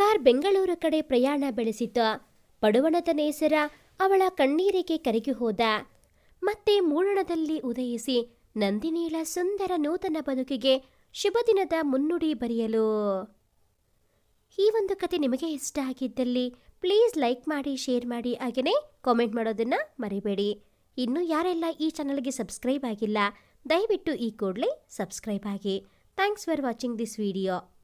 ಕಾರ್ ಬೆಂಗಳೂರು ಕಡೆ ಪ್ರಯಾಣ ಬೆಳೆಸಿತು ಪಡುವಣದ ನೇಸರ ಅವಳ ಕಣ್ಣೀರಿಗೆ ಕರಗಿ ಹೋದ. ಮತ್ತೆ ಮೂಡಣದಲ್ಲಿ ಉದಯಿಸಿ ನಂದಿನೀಳ ಸುಂದರ ನೂತನ ಬದುಕಿಗೆ ಶುಭ ದಿನದ ಮುನ್ನುಡಿ ಬರೆಯಲು. ಈ ಒಂದು ಕತೆ ನಿಮಗೆ ಇಷ್ಟ ಆಗಿದ್ದಲ್ಲಿ ಪ್ಲೀಸ್ ಲೈಕ್ ಮಾಡಿ ಶೇರ್ ಮಾಡಿ ಹಾಗೆಯೇ ಕಾಮೆಂಟ್ ಮಾಡೋದನ್ನು ಮರಿಬೇಡಿ. ಇನ್ನು ಯಾರೆಲ್ಲ ಈ ಚಾನಲ್ಗೆ ಸಬ್ಸ್ಕ್ರೈಬ್ ಆಗಿಲ್ಲ, ದಯವಿಟ್ಟು ಈ ಕೂಡಲೇ ಸಬ್ಸ್ಕ್ರೈಬ್ ಆಗಿ. Thanks for watching this video